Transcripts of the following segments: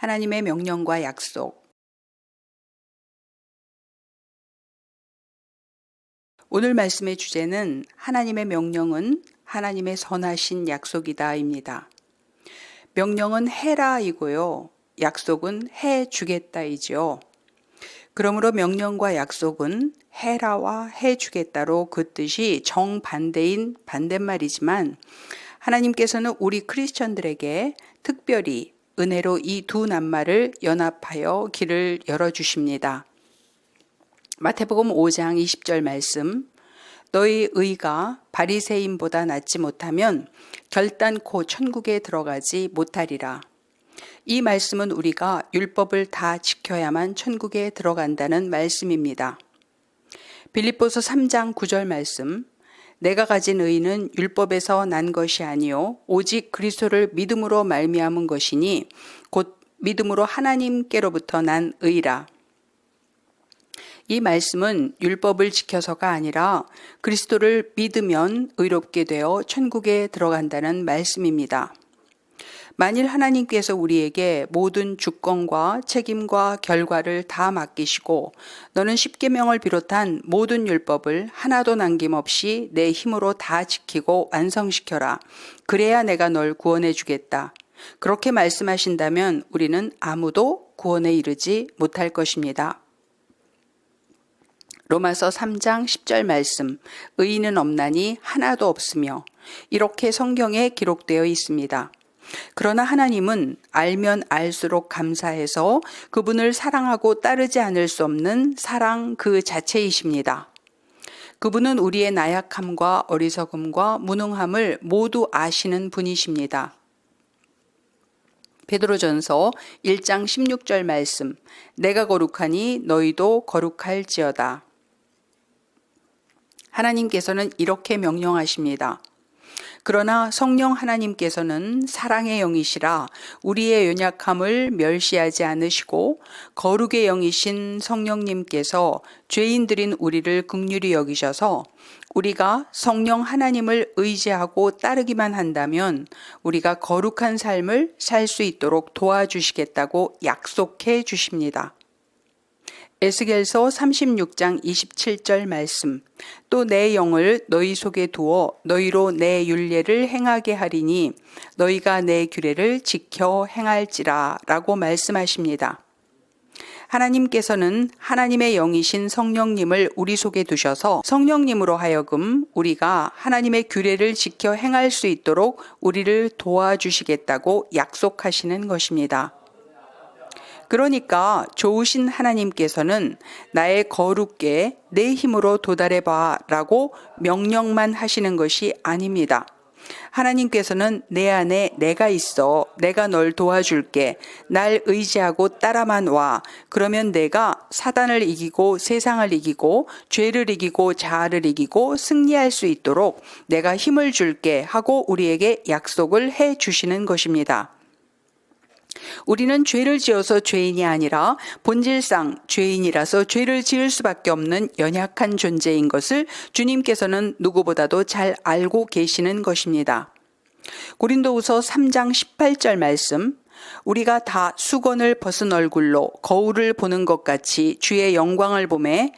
하나님의 명령과 약속. 오늘 말씀의 주제는 하나님의 명령은 하나님의 선하신 약속이다입니다. 명령은 해라이고요. 약속은 해 주겠다이지요. 그러므로 명령과 약속은 해라와 해 주겠다로 그 뜻이 정반대인 반대말이지만 하나님께서는 우리 크리스천들에게 특별히 은혜로 이 두 낱말을 연합하여 길을 열어주십니다. 마태복음 5장 20절 말씀 너희 의가 바리새인보다 낫지 못하면 결단코 천국에 들어가지 못하리라. 이 말씀은 우리가 율법을 다 지켜야만 천국에 들어간다는 말씀입니다. 빌립보서 3장 9절 말씀 내가 가진 의는 율법에서 난 것이 아니요 오직 그리스도를 믿음으로 말미암은 것이니 곧 믿음으로 하나님께로부터 난 의라. 이 말씀은 율법을 지켜서가 아니라 그리스도를 믿으면 의롭게 되어 천국에 들어간다는 말씀입니다. 만일 하나님께서 우리에게 모든 주권과 책임과 결과를 다 맡기시고 너는 십계명을 비롯한 모든 율법을 하나도 남김없이 내 힘으로 다 지키고 완성시켜라. 그래야 내가 널 구원해 주겠다. 그렇게 말씀하신다면 우리는 아무도 구원에 이르지 못할 것입니다. 로마서 3장 10절 말씀, 의인은 없나니 하나도 없으며, 이렇게 성경에 기록되어 있습니다. 그러나 하나님은 알면 알수록 감사해서 그분을 사랑하고 따르지 않을 수 없는 사랑 그 자체이십니다. 그분은 우리의 나약함과 어리석음과 무능함을 모두 아시는 분이십니다. 베드로전서 1장 16절 말씀 내가 거룩하니 너희도 거룩할지어다. 하나님께서는 이렇게 명령하십니다. 그러나 성령 하나님께서는 사랑의 영이시라 우리의 연약함을 멸시하지 않으시고 거룩의 영이신 성령님께서 죄인들인 우리를 극률히 여기셔서 우리가 성령 하나님을 의지하고 따르기만 한다면 우리가 거룩한 삶을 살 수 있도록 도와주시겠다고 약속해 주십니다. 에스겔서 36장 27절 말씀 또 내 영을 너희 속에 두어 너희로 내 율례를 행하게 하리니 너희가 내 규례를 지켜 행할지라라고 말씀하십니다. 하나님께서는 하나님의 영이신 성령님을 우리 속에 두셔서 성령님으로 하여금 우리가 하나님의 규례를 지켜 행할 수 있도록 우리를 도와주시겠다고 약속하시는 것입니다. 그러니까 좋으신 하나님께서는 나의 거룩게 내 힘으로 도달해 봐 라고 명령만 하시는 것이 아닙니다. 하나님께서는 내 안에 내가 있어. 내가 널 도와줄게. 날 의지하고 따라만 와. 그러면 내가 사단을 이기고 세상을 이기고 죄를 이기고 자아를 이기고 승리할 수 있도록 내가 힘을 줄게 하고 우리에게 약속을 해 주시는 것입니다. 우리는 죄를 지어서 죄인이 아니라 본질상 죄인이라서 죄를 지을 수밖에 없는 연약한 존재인 것을 주님께서는 누구보다도 잘 알고 계시는 것입니다. 고린도후서 3장 18절 말씀 우리가 다 수건을 벗은 얼굴로 거울을 보는 것 같이 주의 영광을 보매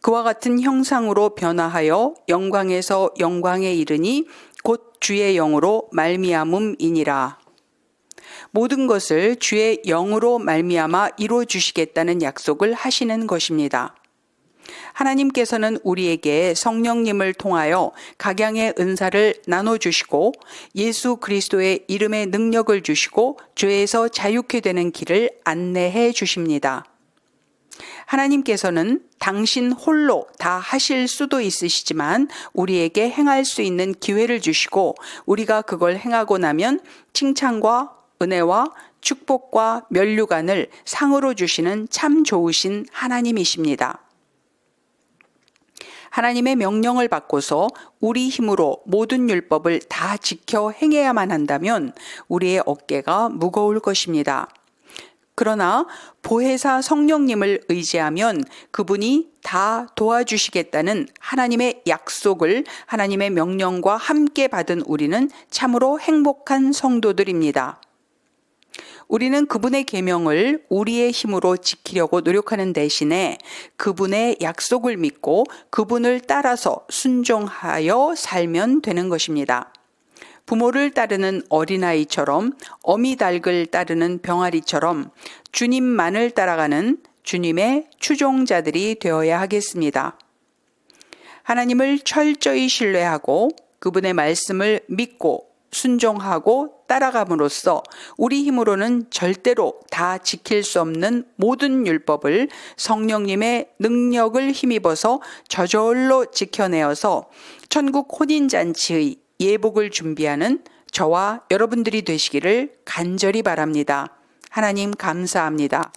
그와 같은 형상으로 변화하여 영광에서 영광에 이르니 곧 주의 영으로 말미암음이니라. 모든 것을 주의 영으로 말미암아 이루어 주시겠다는 약속을 하시는 것입니다. 하나님께서는 우리에게 성령님을 통하여 각양의 은사를 나눠 주시고 예수 그리스도의 이름의 능력을 주시고 죄에서 자유케 되는 길을 안내해 주십니다. 하나님께서는 당신 홀로 다 하실 수도 있으시지만 우리에게 행할 수 있는 기회를 주시고 우리가 그걸 행하고 나면 칭찬과 은혜와 축복과 면류관을 상으로 주시는 참 좋으신 하나님이십니다. 하나님의 명령을 받고서 우리 힘으로 모든 율법을 다 지켜 행해야만 한다면 우리의 어깨가 무거울 것입니다. 그러나 보혜사 성령님을 의지하면 그분이 다 도와주시겠다는 하나님의 약속을 하나님의 명령과 함께 받은 우리는 참으로 행복한 성도들입니다. 우리는 그분의 계명을 우리의 힘으로 지키려고 노력하는 대신에 그분의 약속을 믿고 그분을 따라서 순종하여 살면 되는 것입니다. 부모를 따르는 어린아이처럼 어미 닭을 따르는 병아리처럼 주님만을 따라가는 주님의 추종자들이 되어야 하겠습니다. 하나님을 철저히 신뢰하고 그분의 말씀을 믿고 순종하고 따라감으로써 우리 힘으로는 절대로 다 지킬 수 없는 모든 율법을 성령님의 능력을 힘입어서 저절로 지켜내어서 천국 혼인잔치의 예복을 준비하는 저와 여러분들이 되시기를 간절히 바랍니다. 하나님 감사합니다.